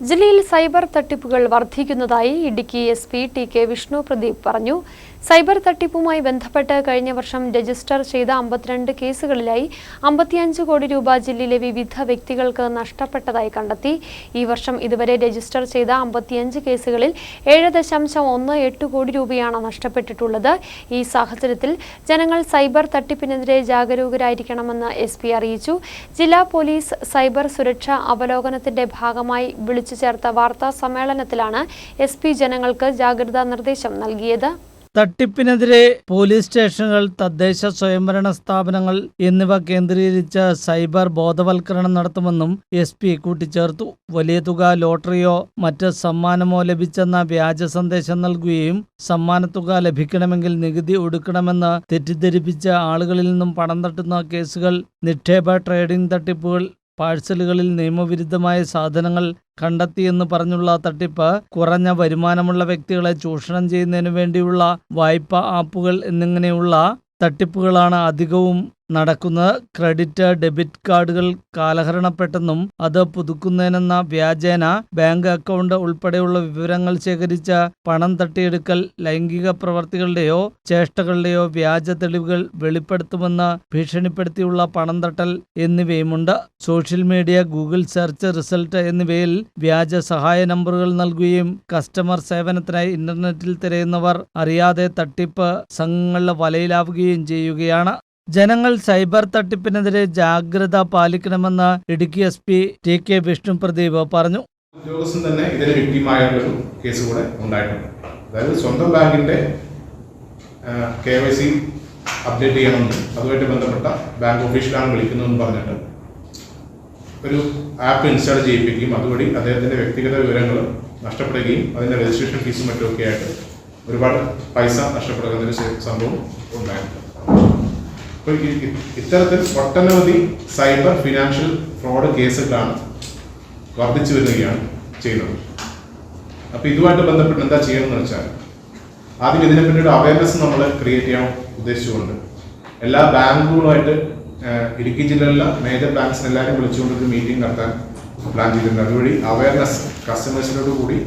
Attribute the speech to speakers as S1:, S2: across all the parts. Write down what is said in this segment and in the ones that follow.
S1: ജില്ലയിൽ സൈബർ തട്ടിപ്പുകൾ വർദ്ധിക്കുന്നതായി Idukki S P T K Vishnu Pradeep പറഞ്ഞു. സൈബർ തട്ടിപ്പുമായി ബന്ധപ്പെട്ട് കഴിഞ്ഞ വർഷം രജിസ്റ്റർ ചെയ്ത അമ്പത്തിരണ്ട് കേസുകളിലായി അമ്പത്തിയഞ്ച് കോടി രൂപ ജില്ലയിലെ വിവിധ വ്യക്തികൾക്ക് നഷ്ടപ്പെട്ടതായി കണ്ടെത്തി. ഈ വർഷം ഇതുവരെ രജിസ്റ്റർ ചെയ്ത അമ്പത്തിയഞ്ച് കേസുകളിൽ ഏഴ് ദശാംശം ഒന്ന് എട്ട് കോടി രൂപയാണ് നഷ്ടപ്പെട്ടിട്ടുള്ളത്. ഈ സാഹചര്യത്തിൽ ജനങ്ങൾ സൈബർ തട്ടിപ്പിനെതിരെ ജാഗരൂകരായിരിക്കണമെന്ന് എസ് പി അറിയിച്ചു. ജില്ലാ പോലീസ് സൈബർ സുരക്ഷ അവലോകനത്തിന്റെ ഭാഗമായി വിളിച്ചു ചേർത്ത വാർത്താ സമ്മേളനത്തിലാണ് എസ് പി ജനങ്ങൾക്ക് ജാഗ്രതാ നിർദ്ദേശം നൽകിയത്.
S2: തട്ടിപ്പിനെതിരെ പോലീസ് സ്റ്റേഷനുകൾ തദ്ദേശ സ്വയംഭരണ സ്ഥാപനങ്ങൾ എന്നിവ കേന്ദ്രീകരിച്ച് സൈബർ ബോധവൽക്കരണം നടത്തുമെന്നും എസ് പി കൂട്ടിച്ചേർത്തു. വലിയ തുക ലോട്ടറിയോ മറ്റ് സമ്മാനമോ ലഭിച്ചെന്ന വ്യാജ സന്ദേശം നൽകുകയും സമ്മാനത്തുക ലഭിക്കണമെങ്കിൽ നികുതി ഒടുക്കണമെന്ന് തെറ്റിദ്ധരിപ്പിച്ച ആളുകളിൽ നിന്നും പണം തട്ടുന്ന കേസുകൾ നിക്ഷേപ ട്രേഡിംഗ് തട്ടിപ്പുകൾ പാഴ്സലുകളിൽ നിയമവിരുദ്ധമായ സാധനങ്ങൾ കണ്ടെത്തിയെന്ന് പറഞ്ഞുള്ള തട്ടിപ്പ് കുറഞ്ഞ വരുമാനമുള്ള വ്യക്തികളെ ചൂഷണം ചെയ്യുന്നതിനു വേണ്ടിയുള്ള വായ്പ ആപ്പുകൾ എന്നിങ്ങനെയുള്ള തട്ടിപ്പുകളാണ് അധികവും നടക്കുന്നത് ക്രെഡിറ്റ് ഡെബിറ്റ് കാർഡുകൾ കാലഹരണപ്പെട്ടെന്നും അത് പുതുക്കുന്നതിനെന്ന വ്യാജേന ബാങ്ക് അക്കൗണ്ട് ഉൾപ്പെടെയുള്ള വിവരങ്ങൾ ശേഖരിച്ച പണം തട്ടിയെടുക്കൽ ലൈംഗിക പ്രവർത്തികളുടെയോ ചേഷ്ടകളുടെയോ വ്യാജ തെളിവുകൾ വെളിപ്പെടുത്തുമെന്ന് ഭീഷണിപ്പെടുത്തിയുള്ള പണം തട്ടൽ എന്നിവയുമുണ്ട്. Social media Google search result എന്നിവയിൽ വ്യാജ സഹായ നമ്പറുകൾ നൽകുകയും കസ്റ്റമർ സേവനത്തിനായി ഇന്റർനെറ്റിൽ തിരയുന്നവർ അറിയാതെ തട്ടിപ്പ് സംഘങ്ങളുടെ വലയിലാവുകയും ചെയ്യുകയാണ്. ജനങ്ങൾ സൈബർ തട്ടിപ്പിനെതിരെ ജാഗ്രത പാലിക്കണമെന്ന് Idukki S P T K Vishnu Pradeep പറഞ്ഞു.
S3: ഉദ്യോഗസ്ഥൻ തന്നെ ഇതിന് വിക്ടിമായ ഒരു കേസ് കൂടെ ഉണ്ടായിട്ടുണ്ട്. അതായത് സ്വന്തം ബാങ്കിന്റെ കെ വൈ സി അപ്ഡേറ്റ് ചെയ്യണമെന്നും അതുമായിട്ട് ബന്ധപ്പെട്ട ബാങ്ക് ഓഫീസിലാണ് വിളിക്കുന്നതെന്ന് പറഞ്ഞിട്ട് ഒരു ആപ്പ് ഇൻസ്റ്റാൾ ചെയ്യിപ്പിക്കുകയും അതുവഴി അദ്ദേഹത്തിന്റെ വ്യക്തിഗത വിവരങ്ങൾ നഷ്ടപ്പെടുകയും അതിന്റെ രജിസ്ട്രേഷൻ ഫീസും മറ്റുമൊക്കെ ആയിട്ട് ഒരുപാട് പൈസ നഷ്ടപ്പെടുന്ന ഒരു സംഭവം ഉണ്ടായിട്ടുണ്ട്. അപ്പോൾ ഇത്തരത്തിൽ ഒട്ടനവധി സൈബർ ഫിനാൻഷ്യൽ ഫ്രോഡ് കേസുകളാണ് വർദ്ധിച്ചു വരികയാണ് ചെയ്യുന്നത്. അപ്പോൾ ഇതുമായിട്ട് ബന്ധപ്പെട്ട് എന്താ ചെയ്യണമെന്ന് വെച്ചാൽ ആദ്യം ഇതിനെപ്പറ്റി ഒരു അവയർനെസ് നമ്മൾ ക്രിയേറ്റ് ചെയ്യാൻ ഉദ്ദേശിച്ചുകൊണ്ട് എല്ലാ ബാങ്കുകളുമായിട്ട് ഇടുക്കി ജില്ലയിലെ മേജർ ബാങ്ക്സിന് എല്ലാവരും വിളിച്ചുകൊണ്ട് ഒരു മീറ്റിംഗ് നടത്താൻ പ്ലാൻ ചെയ്തിട്ടുണ്ട്. അതുവഴി അവയർനെസ് കസ്റ്റമേഴ്സിനോട് കൂടി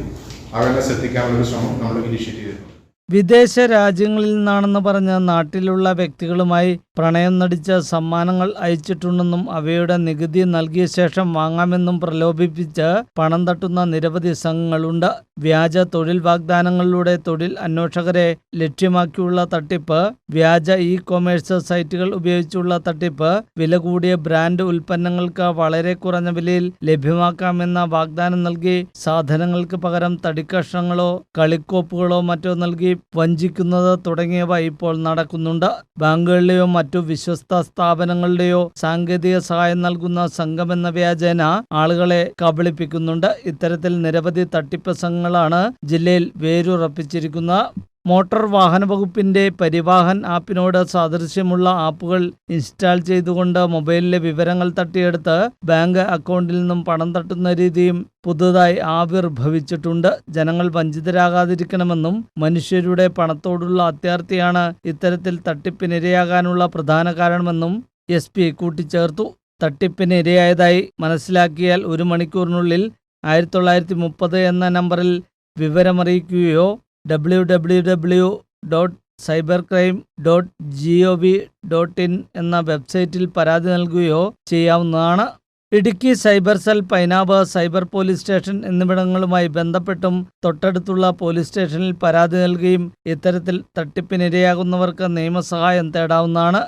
S3: അവയർനെസ് എത്തിക്കാനുള്ള ഒരു ശ്രമം നമ്മൾ ഇനിഷ്യേറ്റ് ചെയ്തിട്ടുണ്ട്.
S2: വിദേശ രാജ്യങ്ങളിൽ നിന്നാണെന്ന് പറഞ്ഞ നാട്ടിലുള്ള വ്യക്തികളുമായി പ്രണയം നടിച്ച സമ്മാനങ്ങൾ അയച്ചിട്ടുണ്ടെന്നും അവയുടെ നികുതി നൽകിയ ശേഷം വാങ്ങാമെന്നും പ്രലോഭിപ്പിച്ച് പണം തട്ടുന്ന നിരവധി സംഘങ്ങളുണ്ട്. വ്യാജ തൊഴിൽ വാഗ്ദാനങ്ങളിലൂടെ തൊഴിൽ അന്വേഷകരെ ലക്ഷ്യമാക്കിയുള്ള തട്ടിപ്പ് വ്യാജ ഇ കൊമേഴ്സ് സൈറ്റുകൾ ഉപയോഗിച്ചുള്ള തട്ടിപ്പ് വില കൂടിയ ബ്രാൻഡ് ഉൽപ്പന്നങ്ങൾക്ക് വളരെ കുറഞ്ഞ വിലയിൽ ലഭ്യമാക്കാമെന്ന വാഗ്ദാനം നൽകി സാധനങ്ങൾക്ക് പകരം തടിക്കഷ്ണങ്ങളോ കളിക്കോപ്പുകളോ മറ്റോ നൽകി വഞ്ചിക്കുന്നത് തുടങ്ങിയവ ഇപ്പോൾ നടക്കുന്നുണ്ട്. ബാങ്കുകളിലെയോ മറ്റു വിശ്വസ്ത സ്ഥാപനങ്ങളുടെയോ സാങ്കേതിക സഹായം നൽകുന്ന സംഘമെന്ന വ്യാജേന ആളുകളെ കബളിപ്പിക്കുന്നുണ്ട്. ഇത്തരത്തിൽ നിരവധി തട്ടിപ്പ് സംഘങ്ങളാണ് ജില്ലയിൽ വേരുറപ്പിച്ചിരിക്കുന്നത് മോട്ടോർ വാഹന വകുപ്പിന്റെ പരിവാഹൻ ആപ്പിനോട് സാദൃശ്യമുള്ള ആപ്പുകൾ ഇൻസ്റ്റാൾ ചെയ്തുകൊണ്ട് മൊബൈലിലെ വിവരങ്ങൾ തട്ടിയെടുത്ത് ബാങ്ക് അക്കൗണ്ടിൽ നിന്നും പണം തട്ടുന്ന രീതിയും പുതുതായി ആവിർഭവിച്ചിട്ടുണ്ട്. ജനങ്ങൾ വഞ്ചിതരാകാതിരിക്കണമെന്നും മനുഷ്യരുടെ പണത്തോടുള്ള അത്യാർത്തിയാണ് ഇത്തരത്തിൽ തട്ടിപ്പിനിരയാകാനുള്ള പ്രധാന കാരണമെന്നും എസ് പി കൂട്ടിച്ചേർത്തു. തട്ടിപ്പിന് ഇരയായതായി മനസ്സിലാക്കിയാൽ ഒരു മണിക്കൂറിനുള്ളിൽ ആയിരത്തി തൊള്ളായിരത്തി മുപ്പത് എന്ന നമ്പറിൽ വിവരമറിയിക്കുകയോ W W W dot cyber crime dot G O V dot in എന്ന വെബ്സൈറ്റിൽ പരാതി നൽകുകയോ ചെയ്യാവുന്നതാണ്. Idukki cyber cell Painavu cyber police station എന്നിവിടങ്ങളുമായി ബന്ധപ്പെട്ടും തൊട്ടടുത്തുള്ള പോലീസ് സ്റ്റേഷനിൽ പരാതി നൽകുകയും ഇത്തരത്തിൽ തട്ടിപ്പിനിരയാകുന്നവർക്ക് നിയമസഹായം തേടാവുന്നതാണ്.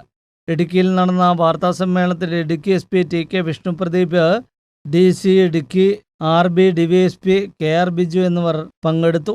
S2: ഇടുക്കിയിൽ നടന്ന വാർത്താ സമ്മേളനത്തിൽ Idukki S P T K Vishnu Pradeep D C Idukki R B D V S P K R Biju എന്നിവർ പങ്കെടുത്തു.